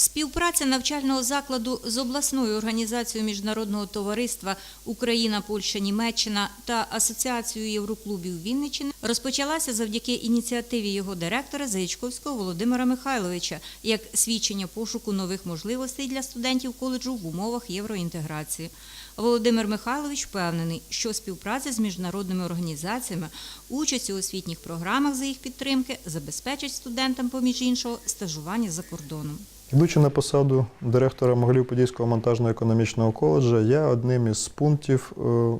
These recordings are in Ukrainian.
Співпраця навчального закладу з обласною організацією міжнародного товариства Україна, Польща, Німеччина та Асоціацією Євроклубів Вінниччини розпочалася завдяки ініціативі його директора Заячковського Володимира Михайловича як свідчення пошуку нових можливостей для студентів коледжу в умовах євроінтеграції. Володимир Михайлович впевнений, що співпраця з міжнародними організаціями, участь у освітніх програмах за їх підтримки забезпечить студентам, поміж іншого, стажування за кордоном. Йдучи на посаду директора Могилів-Подільського монтажно-економічного коледжа, я одним із пунктів е,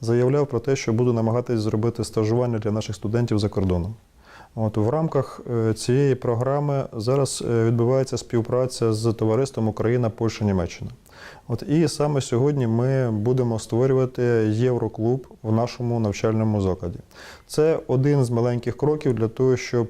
заявляв про те, що буду намагатись зробити стажування для наших студентів за кордоном. От в рамках е, цієї програми зараз е, відбувається співпраця з товариством Україна, Польща, Німеччина. От і саме сьогодні ми будемо створювати Євроклуб в нашому навчальному закладі. Це один з маленьких кроків для того, щоб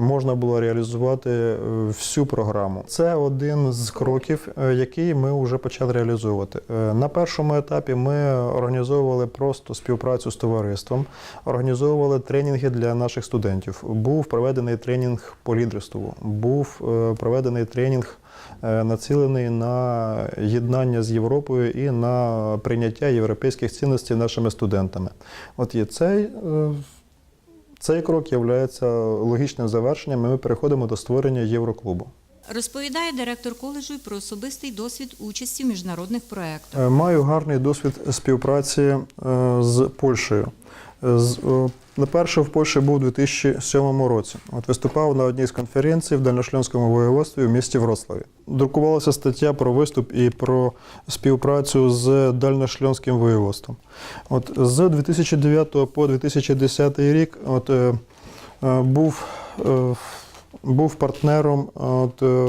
можна було реалізувати е, всю програму. Це один з кроків, е, який ми вже почали реалізовувати. Е, На першому етапі ми організовували просто співпрацю з товариством, організовували тренінги для наших студентів. Був проведений тренінг по лідерству, був проведений тренінг. Націлений на єднання з Європою і на прийняття європейських цінностей нашими студентами. От є цей цей крок є логічним завершенням, і ми переходимо до створення Євроклубу. Розповідає директор коледжу про особистий досвід участі в міжнародних проєктах. Е, Маю гарний досвід співпраці е, з Польщею. Е, з- е, в Польщі був у 2007 році. От виступав на одній з конференцій в Дальношльонському воєводстві в місті Вроцлаві. Друкувалася стаття про виступ і про співпрацю з Дальношльонським воєводством. От з 2009 по 2010 рік от, е, е, був. е, був партнером от, е,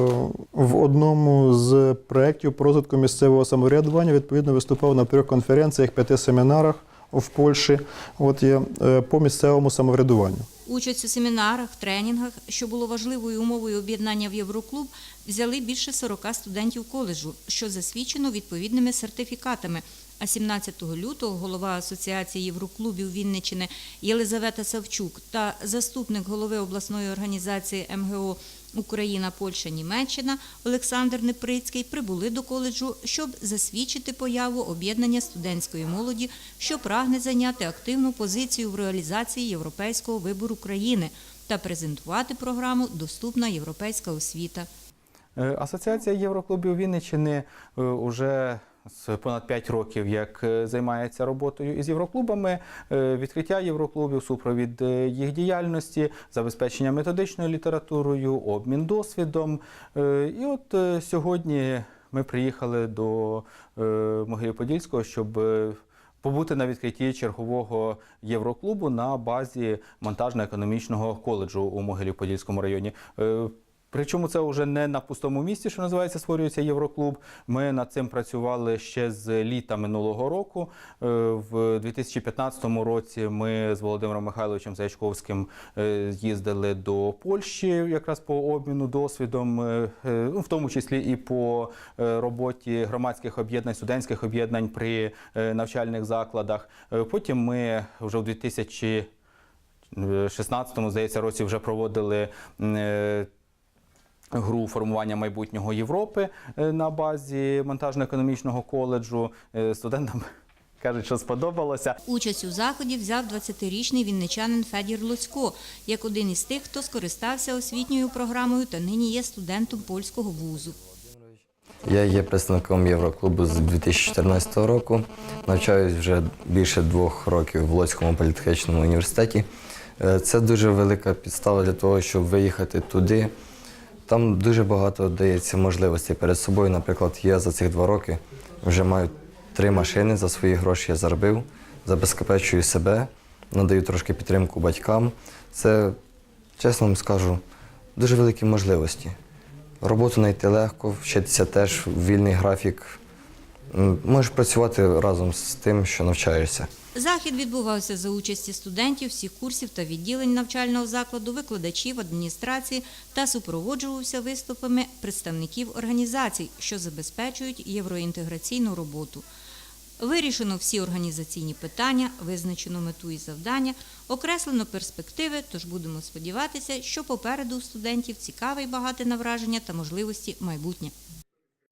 в одному з проєктів розвитку місцевого самоврядування. Відповідно, виступав на трьох конференціях, п'яти семінарах в Польщі. От є е, по місцевому самоврядуванню. Участь у семінарах, тренінгах, що було важливою умовою об'єднання в Євроклуб, взяли більше 40 студентів коледжу, що засвідчено відповідними сертифікатами. А 17 лютого голова Асоціації Євроклубів Вінниччини Єлизавета Савчук та заступник голови обласної організації МГО Україна, Польща, Німеччина Олександр Неприцький прибули до коледжу, щоб засвідчити появу об'єднання студентської молоді, що прагне зайняти активну позицію в реалізації європейського вибору країни та презентувати програму Доступна європейська освіта. Е, Асоціація Євроклубів Вінниччини вже з понад 5 років як е, займається роботою із євроклубами, Е, відкриття євроклубів, супровід е, їх діяльності, забезпечення методичною літературою, обмін досвідом. І от сьогодні ми приїхали до е, Могилів-Подільського, щоб побути на відкритті чергового євроклубу на базі монтажно-економічного коледжу у Могилів-Подільському районі. Причому це вже не на пустому місці, що називається створюється Євроклуб. Ми над цим працювали ще з літа минулого року. Е, В 2015 році ми з Володимиром Михайловичем Заячковським е, їздили до Польщі якраз по обміну досвідом, е, ну, в тому числі і по роботі громадських об'єднань, студентських об'єднань при навчальних закладах. Потім ми вже в 2000 16-му, здається, році вже проводили гру формування майбутнього Європи е, на базі монтажно-економічного коледжу. Е, Студентам кажуть, що сподобалося. Участь у заході взяв 20-річний вінничанин Федір Луцько, як один із тих, хто скористався освітньою програмою та нині є студентом польського вузу. Я є представником Євроклубу з 2014 року. Навчаюсь вже більше двох років в Лоцькому політехнічному університеті. Е, Це дуже велика підстава для того, щоб виїхати туди. Там дуже багато дається можливостей перед собою. Наприклад, я за цих два роки вже маю три машини за свої гроші я заробив, забезпечую себе, надаю трошки підтримку батькам. Це, чесно вам скажу, дуже великі можливості. Роботу знайти легко, вчитися теж вільний графік. Можеш працювати разом з тим, що навчаєшся. Захід відбувався за участі студентів всіх курсів та відділень навчального закладу, викладачів, адміністрації та супроводжувався виступами представників організацій, що забезпечують євроінтеграційну роботу. Вирішено всі організаційні питання, визначено мету і завдання, окреслено перспективи, тож будемо сподіватися, що попереду у студентів цікаве і багате на враження та можливості майбутнє.